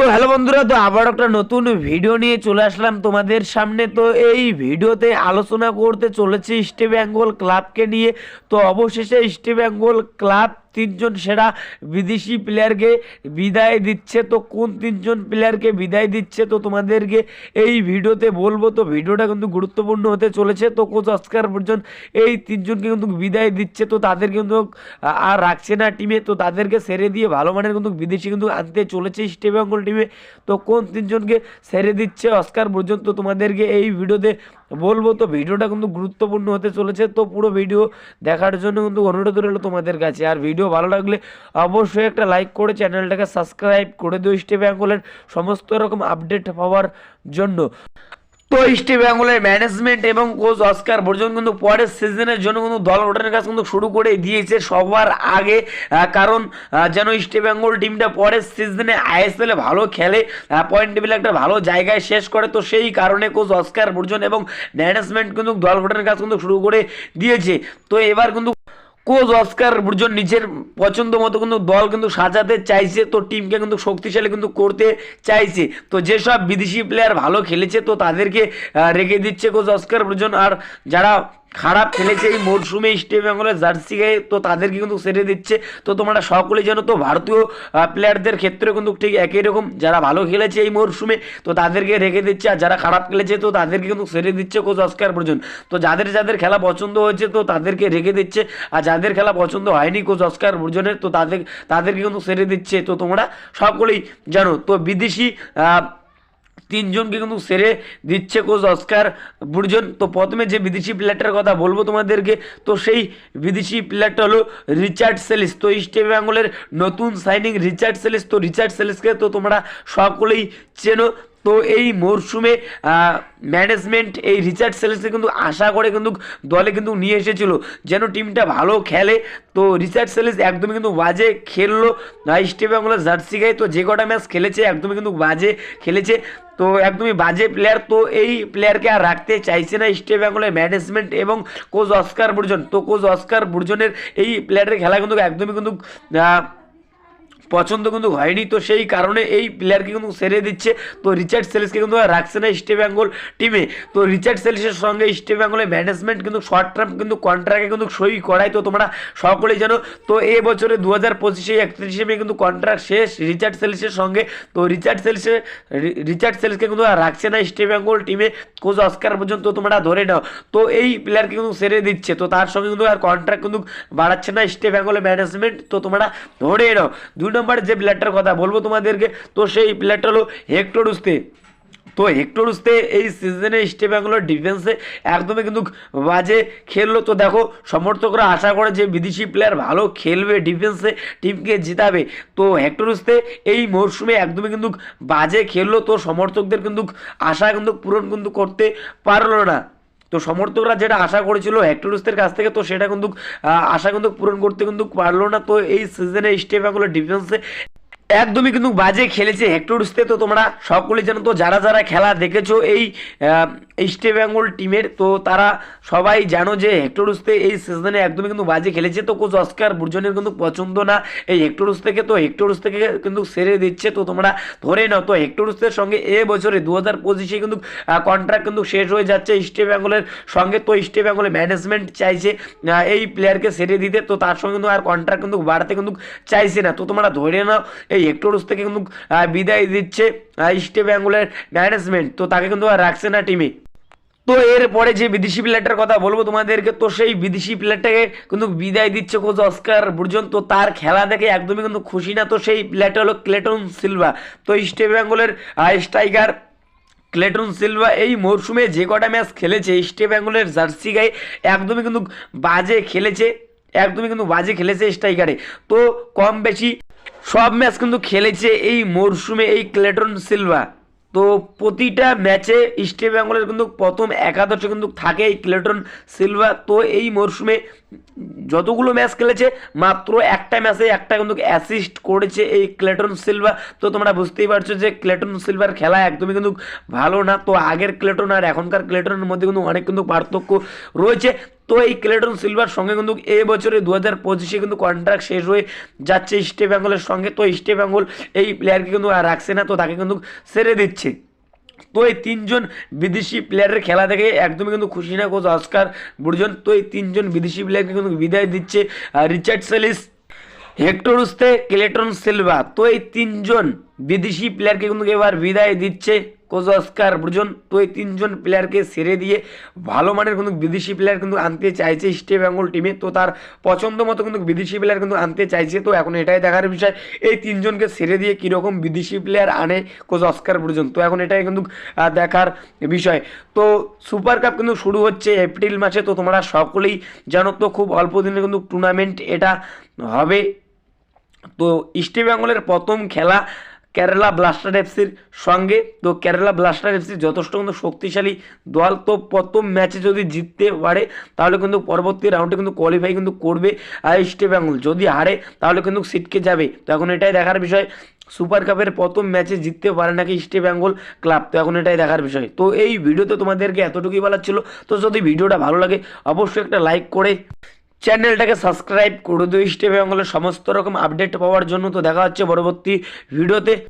তো হ্যালো বন্ধুরা, তো আবার একটা নতুন ভিডিও নিয়ে চলে আসলাম তোমাদের সামনে। তো এই ভিডিওতে আলোচনা করতে চলেছি ইস্ট বেঙ্গল ক্লাবকে নিয়ে। তো অবশেষে ইস্ট বেঙ্গল ক্লাব তিনজন সেরা বিদেশি প্লেয়ারকে বিদায় দিচ্ছে। তো কোন তিনজন প্লেয়ারকে বিদায় দিচ্ছে তো তোমাদেরকে এই ভিডিওতে বলব। তো ভিডিওটা কিন্তু গুরুত্বপূর্ণ হতে চলেছে। তো কোচ অস্কার পর্যন্ত এই তিনজনকে কিন্তু বিদায় দিচ্ছে। তো তাদের কিন্তু আর রাখছে না টিমে তো তাদেরকে সেরে দিয়ে ভালো মানের কিন্তু বিদেশি কিন্তু আনতে চলেছে ইস্ট বেঙ্গল টিমে তো কোন তিনজনকে সেরে দিচ্ছে অস্কার পর্যন্ত তোমাদেরকে এই ভিডিওতে বলব তো, ভিডিওটা কিন্তু গুরুত্বপূর্ণ হতে চলেছে, তো পুরো ভিডিও দেখার জন্য কিন্তু অনুরোধ রইল তোমাদের কাছে। আর ভিডিও ভালো লাগলে অবশ্যই একটা লাইক করে চ্যানেলটাকে সাবস্ক্রাইব করে দিও স্টেপ অ্যাঙ্গলের সমস্ত রকম আপডেট পাওয়ার জন্য। তো ইস্ট বেঙ্গলের ম্যানেজমেন্ট এবং কোচ অস্কার বর্জন কিন্তু পরের সিজনের জন্য কিন্তু দল গঠনের কাজ কিন্তু শুরু করে দিয়েছে সবার আগে। কারণ যেন ইস্ট বেঙ্গল টিমটা পরের সিজনে আইএসএলে ভালো খেলে পয়েন্ট টেবিলে একটা ভালো জায়গায় শেষ করে। তো সেই কারণে কোচ অস্কার বর্জন এবং ম্যানেজমেন্ট কিন্তু দল গঠনের কাজ কিন্তু শুরু করে দিয়েছে। তো এবার কিন্তু কোচ অস্কার বুর্জন নিজের পছন্দ মতো কিন্তু দল কিন্তু সাজাতে চাইছে, তো টিমকে কিন্তু শক্তিশালী কিন্তু করতে চাইছে। তো যেসব বিদেশি প্লেয়ার ভালো খেলেছে, তো তাদেরকে রেখে দিচ্ছে কোচ অস্কার বুর্জন আর যারা খারাপ খেলেছে এই মরশুমে ইস্ট বেঙ্গলের জার্সি গায়ে তো তাদেরকে কিন্তু সেরে দিচ্ছে। তো তোমরা সকলেই জানো তো, ভারতীয় প্লেয়ারদের ক্ষেত্রে কিন্তু ঠিক একই রকম। যারা ভালো খেলেছে এই মরশুমে তো তাদেরকে রেখে দিচ্ছে। আর যারা খারাপ খেলেছে, তো তাদেরকে কিন্তু সেরে দিচ্ছে কোচ অস্কার পর্যন্ত তো যাদের যাদের খেলা পছন্দ হয়েছে, তো তাদেরকে রেখে দিচ্ছে। আর যাদের খেলা পছন্দ হয়নি কোচ অস্কার বুর্জনের তো তাদের, তাদেরকে কিন্তু সেরে দিচ্ছে। তো তোমরা সকলেই জানো, তো বিদেশি তিনজনকে কিন্তু সেরে দিচ্ছে কোচ অস্কার বুর্জন তো প্রথমে যে বিদেশি প্লেয়ারটার কথা বলব তোমাদেরকে, তো সেই বিদেশি প্লেয়ারটা হলো রিচার্ড সেলিস। তো ইস্ট বেঙ্গলের নতুন সাইনিং রিচার্ড সেলিস। তো রিচার্ড সেলিসকে তো তোমরা সকলেই চেনো। তো এই মরশুমে ম্যানেজমেন্ট এই রিচার্ড সেলেসকে কিন্তু আশা করে কিন্তু দলে কিন্তু নিয়ে এসেছিল। যেন টিমটা ভালো খেলে। তো রিচার্ড সেলেস একদমই কিন্তু বাজে খেললো। ইস্ট বেঙ্গলের জার্সি গায়ে। তো যে কটা ম্যাচ খেলেছে, একদমই কিন্তু বাজে খেলেছে। তো একদমই বাজে প্লেয়ার তো এই প্লেয়ারকে আর রাখতে চাইছে না ইস্ট বেঙ্গলের ম্যানেজমেন্ট এবং কোচ অস্কার বুর্জন তো কোচ অস্কার বুর্জনের এই প্লেয়ারের খেলা কিন্তু একদমই কিন্তু পছন্দ কিন্তু হয়নি। তো সেই কারণে এই প্লেয়ারকে কিন্তু সেরে দিচ্ছে। তো রিচার্ড সেলিসকে কিন্তু রাখছে না ইস্ট বেঙ্গল টিমে তো রিচার্ড সেলিসের সঙ্গে ইস্ট বেঙ্গলের ম্যানেজমেন্ট কিন্তু শর্ট টার্ম কিন্তু কন্ট্রাক্টে কিন্তু সই করায়। তো তোমরা সকলেই জানো। তো এ বছরে দু হাজার পঁচিশে একত্রিশে মে কিন্তু কন্ট্রাক্ট শেষ রিচার্ড সেলিসের সঙ্গে। তো রিচার্ড সেলিসে রিচার্ড সেলিসকে কিন্তু রাখছে না ইস্ট বেঙ্গল টিমে কোচ অস্কার পর্যন্ত তোমরা ধরে নাও। তো এই প্লেয়ারকে কিন্তু সেরে দিচ্ছে। তো তার সঙ্গে কিন্তু আর কন্ট্রাক্ট কিন্তু বাড়াচ্ছে না ইস্ট বেঙ্গলের ম্যানেজমেন্ট তো তোমরা ধরে নাও। দুই নম্বর যে প্লেয়ারটার কথা বলব তোমাদেরকে, তো সেই প্লেয়ারটা হলো হেক্টর উস্তে তো হেক্টর উস্তে এই সিজনে ইস্ট বেঙ্গলের ডিফেন্সে একদমই কিন্তু বাজে খেললো। তো দেখো, সমর্থকরা আশা করে যে বিদেশি প্লেয়ার ভালো খেলবে ডিফেন্সে টিমকে জিতাবে। তো হেক্টর উস্তে এই মরশুমে একদমই কিন্তু বাজে খেললো। তো সমর্থকদের কিন্তু আশা কিন্তু পূরণ কিন্তু করতে পারল না। তো সমর্থকরা যেটা আশা করেছিল হ্যাক্টোরুসের কাছ থেকে, তো সেটা কিন্তু আশা কিন্তু পূরণ করতে কিন্তু পারল না। তো এই সিজনে স্টেপ এগুলো ডিফেন্সে একদমই কিন্তু বাজে খেলেছে হেক্টরুসতে তো তোমরা সকলে জানো তো, যারা যারা খেলা দেখেছ এই ইস্ট বেঙ্গল টিমের তো তারা সবাই জানো যে হেক্টরুসতে এই সিজনে একদমই কিন্তু বাজে খেলেছে। তো কোচ অস্কার বুর্জনের কিন্তু পছন্দ না। এই হেক্টরুস থেকে তো হেক্টরুস থেকে কিন্তু সেরে দিচ্ছে। তো তোমরা ধরে নাও, তো হেক্টরুসের সঙ্গে এ বছরে দু হাজার পঁচিশে কিন্তু কন্ট্রাক্ট কিন্তু শেষ হয়ে যাচ্ছে ইস্ট বেঙ্গলের সঙ্গে। তো ইস্ট বেঙ্গলের ম্যানেজমেন্ট চাইছে এই প্লেয়ারকে সেরে দিতে। তো তার সঙ্গে কিন্তু আর কন্ট্রাক্ট কিন্তু বাড়াতে কিন্তু চাইছে না। তো তোমরা ধরে নাও, এই হেক্টরুস থেকে কিন্তু বিদায় দিচ্ছে ইস্ট বেঙ্গলের ম্যানেজমেন্ট তো তাকে কিন্তু আর রাখছে না টিমে তো এরপরে যে বিদেশি প্লেয়ারটার কথা বলব তোমাদেরকে, তো সেই বিদেশি প্লেয়ারটাকে কিন্তু বিদায় দিচ্ছে কোচ অস্কার বুর্জন। তো তার খেলা দেখে একদমই কিন্তু খুশি না। তো সেই প্লেয়ারটা হলো ক্লেটন সিলভা তো ইস্ট বেঙ্গলের স্ট্রাইকার ক্লেটন সিলভা এই মরশুমে যে কটা ম্যাচ খেলেছে ইস্ট বেঙ্গলের জার্সি গায়ে একদমই কিন্তু বাজে খেলেছে, একদমই কিন্তু বাজে খেলেছে স্ট্রাইকারে তো কম বেশি সব ম্যাচ কিন্তু খেলেছে এই মরশুমে এই ক্লেটন সিলভা। তো প্রতিটা ম্যাচে ইস্ট বেঙ্গলের কিন্তু প্রথম একাদশে কিন্তু থাকে এই ক্লেটন সিলভা। তো এই মরশুমে যতগুলো ম্যাচ খেলেছে, মাত্র একটা ম্যাচে একটা কিন্তু অ্যাসিস্ট করেছে এই ক্লেটন সিলভা তো তোমরা বুঝতেই পারছ যে ক্লেটন সিলভার খেলা একদমই কিন্তু ভালো না। তো আগের ক্লেটন আর এখনকার ক্লেটনের মধ্যে কিন্তু অনেক কিন্তু পার্থক্য রয়েছে। তো এই ক্লেটন সিলভার সঙ্গে কিন্তু এই বছরে দু হাজার পঁচিশে কিন্তু কন্ট্রাক্ট শেষ হয়ে যাচ্ছে ইস্টে বেঙ্গলের সঙ্গে। তো ইস্টে বেঙ্গল এই প্লেয়ারকে কিন্তু আর রাখছে না, তো তাকে কিন্তু ছেড়ে দিচ্ছে। তো এই তিনজন বিদেশি প্লেয়ারের খেলা দেখে একদমই কিন্তু খুশি না কোচ অস্কার বুর্জন তো এই তিনজন বিদেশি প্লেয়ারকে কিন্তু বিদায় দিচ্ছে Richard Celis Hector Yuste Clayton Silva. তো এই তিনজন বিদেশি প্লেয়ারকে কিন্তু এবার বিদায় দিচ্ছে কোচ অস্কার বুর্জন। তো এই তিনজন প্লেয়ারকে সেরে দিয়ে ভালো মানের কিন্তু বিদেশি প্লেয়ার কিন্তু আনতে চাইছে ইস্টে বেঙ্গল টিমে তো তার পছন্দ মতো কিন্তু বিদেশি প্লেয়ার কিন্তু আনতে চাইছে। তো এখন এটাই দেখার বিষয়, এই তিনজনকে সেরে দিয়ে কীরকম বিদেশি প্লেয়ার আনে কোচ অস্কার বুর্জন? তো এখন এটাই কিন্তু দেখার বিষয়। তো সুপার কাপ কিন্তু শুরু হচ্ছে এপ্রিল মাসে। তো তোমরা সকলেই জানো তো খুব অল্প দিনে কিন্তু টুর্নামেন্ট এটা হবে। তো ইস্ট বেঙ্গলের প্রথম খেলা কেরালা ব্লাস্টার এফসির সঙ্গে। তো কেরালা ব্লাস্টার এফসি যথেষ্ট কিন্তু শক্তিশালী দল। তো প্রথম ম্যাচে যদি জিততে পারে, তাহলে কিন্তু পরবর্তী রাউন্ডে কিন্তু কোয়ালিফাই কিন্তু করবে ইস্ট বেঙ্গল যদি হারে, তাহলে কিন্তু সিটকে যাবে। তো এখন এটাই দেখার বিষয় সুপার কাপের প্রথম ম্যাচে জিততে পারে নাকি ইস্ট বেঙ্গল ক্লাব তো এখন এটাই দেখার বিষয়। তো এই ভিডিওতে তোমাদেরকে এতটুকুই বলার ছিল। তো যদি ভিডিওটা ভালো লাগে, অবশ্যই একটা লাইক করে চ্যানেলটাকে সাবস্ক্রাইব করে দিও। স্টেপ বাংলার সমস্ত রকম আপডেট পাওয়ার জন্য তো দেখা হচ্ছে পরবর্তী ভিডিওতে।